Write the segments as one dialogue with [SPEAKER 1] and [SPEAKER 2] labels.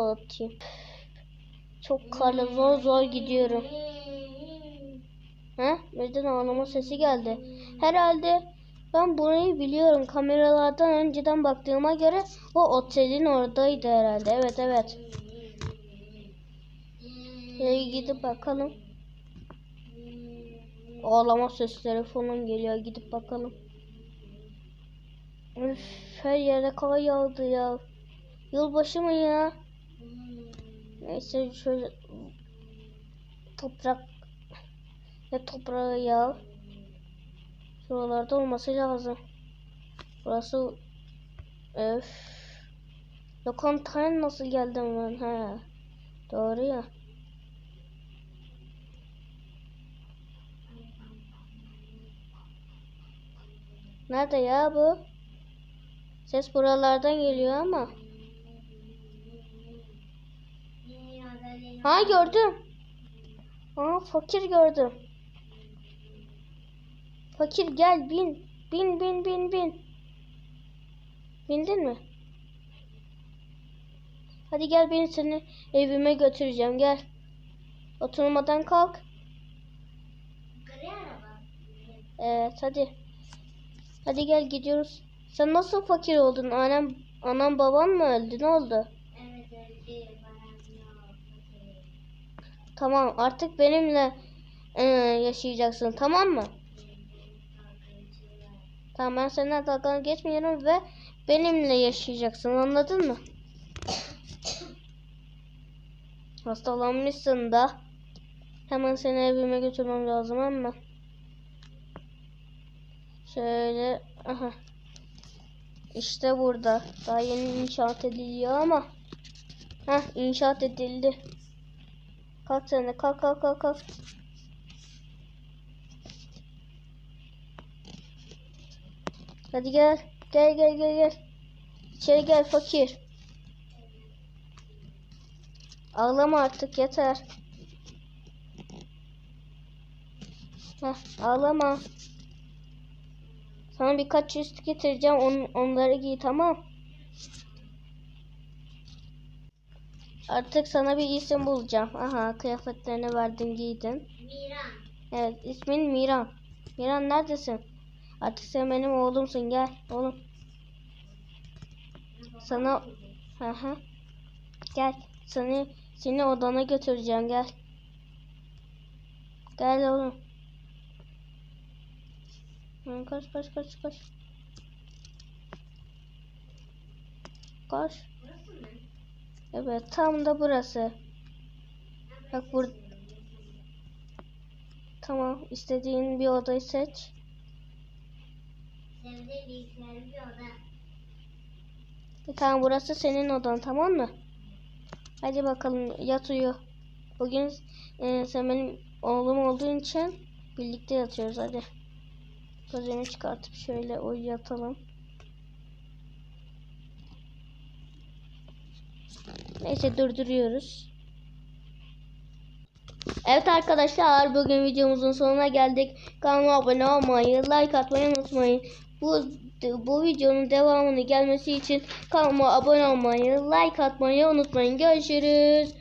[SPEAKER 1] atayım. Çok karlı zor zor gidiyorum. Ha? Birden ağlama sesi geldi. Herhalde ben burayı biliyorum. Kameralardan önceden baktığıma göre o otelin oradaydı herhalde. Evet evet. Şöyle gidip bakalım. Ağlama sesleri falan geliyor. Gidip bakalım. Üf, her yere kar yağdı ya. Yılbaşı mı ya? Neyse şöyle toprak ne toprağı ya. Şuralarda olması lazım. Burası öf. Lokantaya nasıl geldim ben ha? Doğru ya. Nerede ya bu? Ses buralardan geliyor ama. Ha gördüm. Aa fakir gördüm. Fakir gel bin. Bin bin bin bin. Bindin mi? Hadi gel beni seni evime götüreceğim gel. Oturmadan kalk. Evet hadi. Hadi gel gidiyoruz. Sen nasıl fakir oldun? Annem, anam baban mı öldü? Ne oldu? Tamam artık benimle e, yaşayacaksın tamam mı? Tamam ben seninle dalga geçmiyorum ve benimle yaşayacaksın anladın mı? Hastalanmışsın da. Hemen seni evime götürmem lazım ama. Şöyle aha. İşte burada. Daha yeni inşaat ediliyor ama. Heh inşaat edildi. Kalk sen de kalk kalk kalk kalk. Hadi gel. Gel gel gel gel. İçeri gel fakir. Ağlama artık yeter. Heh, ağlama. Sana birkaç üst getireceğim. On, onları giy tamam. Artık sana bir isim bulacağım. Aha kıyafetlerini verdin giydin.
[SPEAKER 2] Miran.
[SPEAKER 1] Evet ismin Miran. Miran neredesin? Artık sen benim oğlumsun gel oğlum. Sana hı. Gel seni seni odana götüreceğim gel. Gel oğlum. Hı, Kaç kaç kaç kaç. Kaç. Evet tam da burası. Bak bur Tamam istediğin bir odayı seç. E, tamam burası senin odan tamam mı? Hadi bakalım yat uyu. Bugün e, sen benim oğlum olduğun için birlikte yatıyoruz hadi. Gözümü çıkartıp şöyle uyuyatalım. Neyse durduruyoruz. Evet arkadaşlar bugün videomuzun sonuna geldik. Kanalıma abone olmayı, like atmayı unutmayın. Bu bu videonun devamını gelmesi için kanalıma abone olmayı, like atmayı unutmayın. Görüşürüz.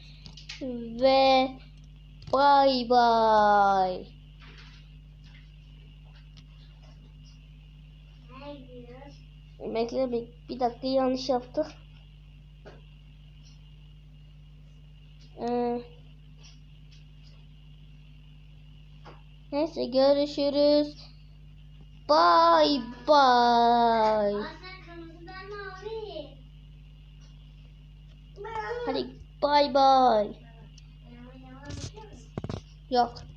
[SPEAKER 1] Ve bay bay. Bekle bir, bir dakika yanlış yaptık. Neyse görüşürüz.
[SPEAKER 2] Kırmızıdan mavi.
[SPEAKER 1] Hadi
[SPEAKER 2] yapıyor musun?
[SPEAKER 1] Yok.